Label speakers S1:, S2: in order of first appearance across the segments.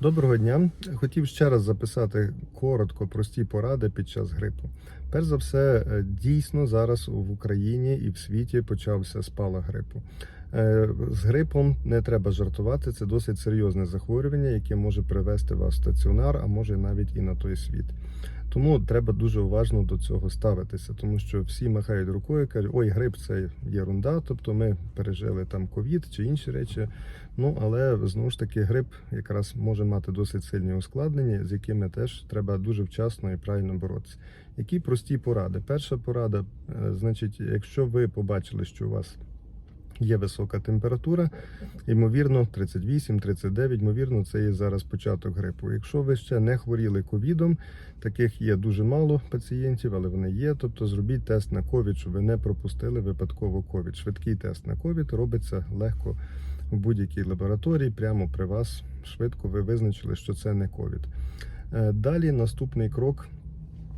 S1: Доброго дня. Хотів ще раз записати коротко прості поради під час грипу. Перш за все, е, дійсно зараз в Україні і в світі почався спалах грипу. Е, З грипом не треба жартувати. Це досить серйозне захворювання, яке може привести вас в стаціонар, а може навіть і на той світ. Тому треба дуже уважно до цього ставитися, тому що всі махають рукою, кажуть, ой, грип це єрунда, тобто ми пережили там ковід чи інші речі. Ну але знову ж таки грип якраз може мати досить сильні ускладнення, з якими теж треба дуже вчасно і правильно боротися. Які прості поради? Перша порада, е, значить, якщо ви побачили, що у вас є висока температура, ймовірно, 38-39, ймовірно, це є зараз початок грипу. Якщо ви ще не хворіли ковідом, таких є дуже мало пацієнтів, але вони є. Тобто зробіть тест на ковід, щоб ви не пропустили випадково ковід. Швидкий тест на ковід робиться легко в будь-якій лабораторії, прямо при вас. Швидко ви визначили, що це не ковід. Е, Далі наступний крок.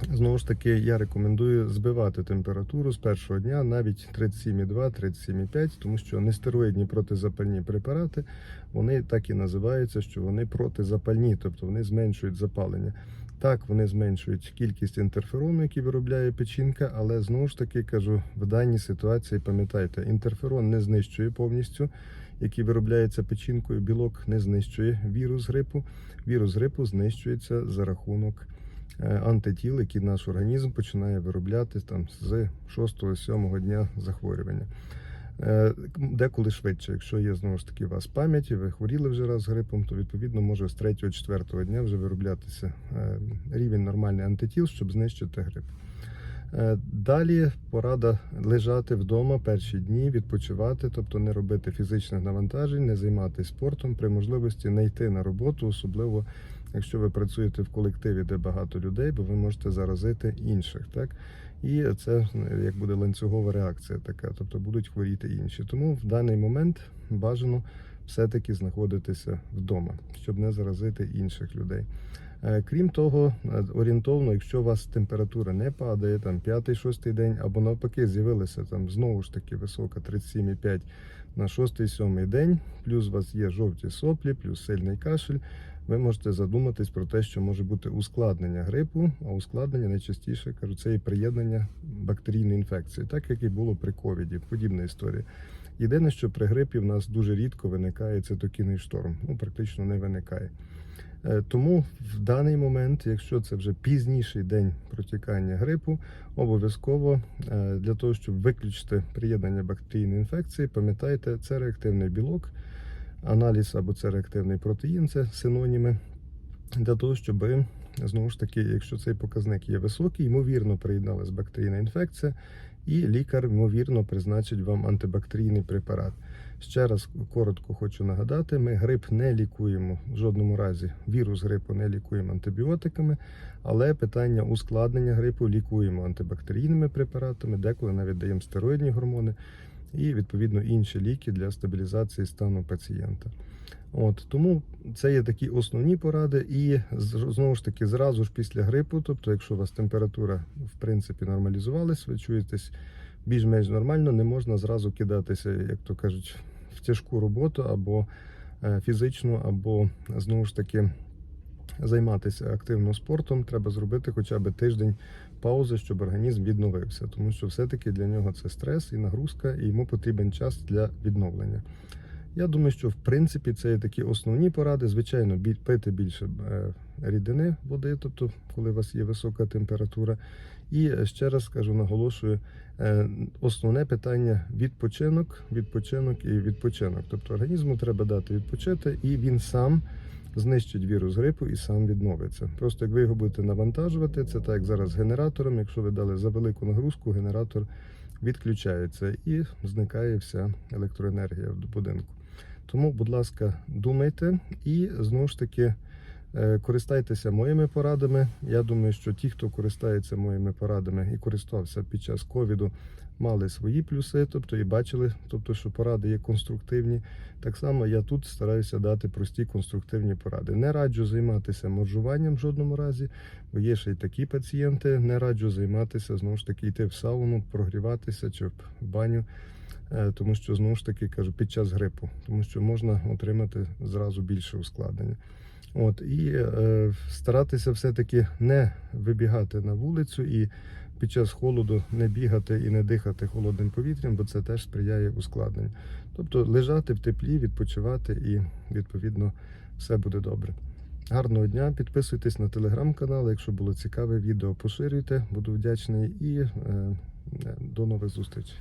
S1: Знову ж таки, я рекомендую збивати температуру з першого дня, навіть 37,2, 37,5, тому що нестероїдні протизапальні препарати вони так і називаються, що вони протизапальні, тобто вони зменшують запалення. Так, вони зменшують кількість інтерферону, який виробляє печінка, але знову ж таки кажу, в даній ситуації пам'ятайте, інтерферон не знищує повністю, який виробляється печінкою, білок не знищує вірус грипу. Вірус грипу знищується за рахунок антитіл, які наш організм починає виробляти там з 6-7 дня захворювання. Е, Деколи швидше, якщо є знову ж таки у вас пам'ять, і ви хворіли вже раз грипом, то відповідно може з 3-4 дня вже вироблятися е, рівень нормальний антитіл, щоб знищити грип. Е, Далі порада лежати вдома перші дні, відпочивати, тобто не робити фізичних навантажень, не займатися спортом, при можливості не йти на роботу, особливо якщо ви працюєте в колективі, де багато людей, бо ви можете заразити інших. Так? І це як буде ланцюгова реакція така, тобто будуть хворіти інші. Тому в даний момент бажано все-таки знаходитися вдома, щоб не заразити інших людей. Е, Крім того, е, орієнтовно, якщо у вас температура не падає, там 5-6 день, або навпаки, з'явилася там знову ж таки висока 37,5 на 6-7 день, плюс у вас є жовті соплі, плюс сильний кашель, ви можете задуматись про те, що може бути ускладнення грипу, а ускладнення найчастіше кажу, це і приєднання бактерійної інфекції, так як і було при ковіді, подібна історія. Єдине, що при грипі в нас дуже рідко виникає цитокінний шторм, ну практично не виникає. Е, Тому в даний момент, якщо це вже пізніший день протікання грипу, обов'язково е, для того, щоб виключити приєднання бактерійної інфекції, пам'ятайте, це реактивний білок, аналіз або це реактивний протеїн, це синоніми, для того, щоб знову ж таки, якщо цей показник є високий, ймовірно, приєдналась бактерійна інфекція, і лікар ймовірно призначить вам антибактерійний препарат. Ще раз коротко хочу нагадати: ми грип не лікуємо в жодному разі. Вірус грипу не лікуємо антибіотиками, але питання ускладнення грипу лікуємо антибактерійними препаратами, деколи навіть даємо стероїдні гормони і відповідно інші ліки для стабілізації стану пацієнта. От тому це є такі основні поради, і знову ж таки зразу ж після грипу, тобто, якщо у вас температура в принципі нормалізувалась, ви чуєтесь більш-менш нормально, не можна зразу кидатися, як то кажуть, в тяжку роботу або е, фізичну, або знову ж таки займатися активно спортом. Треба зробити хоча б тиждень паузи, щоб організм відновився, тому що все-таки для нього це стрес і нагрузка, і йому потрібен час для відновлення. Я думаю, що в принципі це є такі основні поради. Звичайно, пити більше е, рідини води, тобто коли у вас є висока температура. І е, ще раз кажу, наголошую, е, основне питання відпочинок, відпочинок і відпочинок. Тобто організму треба дати відпочити, і він сам знищить вірус грипу і сам відновиться. Просто як ви його будете навантажувати, це так як зараз з генератором. Якщо ви дали за велику нагрузку, генератор відключається і зникає вся електроенергія в будинку. Тому, будь ласка, думайте і знову ж таки користайтеся моїми порадами. Я думаю, що ті, хто користається моїми порадами і користувався під час ковіду, мали свої плюси, тобто і бачили, тобто, що поради є конструктивні. Так само я тут стараюся дати прості конструктивні поради. Не раджу займатися моржуванням в жодному разі, бо є ще й такі пацієнти. Не раджу займатися знову ж таки йти в сауну, прогріватися чи в баню. е, тому що знову ж таки кажу під час грипу, тому що можна отримати зразу більше ускладнення. От і е, старатися все-таки не вибігати на вулицю і під час холоду не бігати і не дихати холодним повітрям, бо це теж сприяє ускладненню. Тобто лежати в теплі, відпочивати і відповідно все буде добре. Гарного дня, підписуйтесь на телеграм-канал. Якщо було цікаве відео, поширюйте, буду вдячний і е, до нових зустрічей.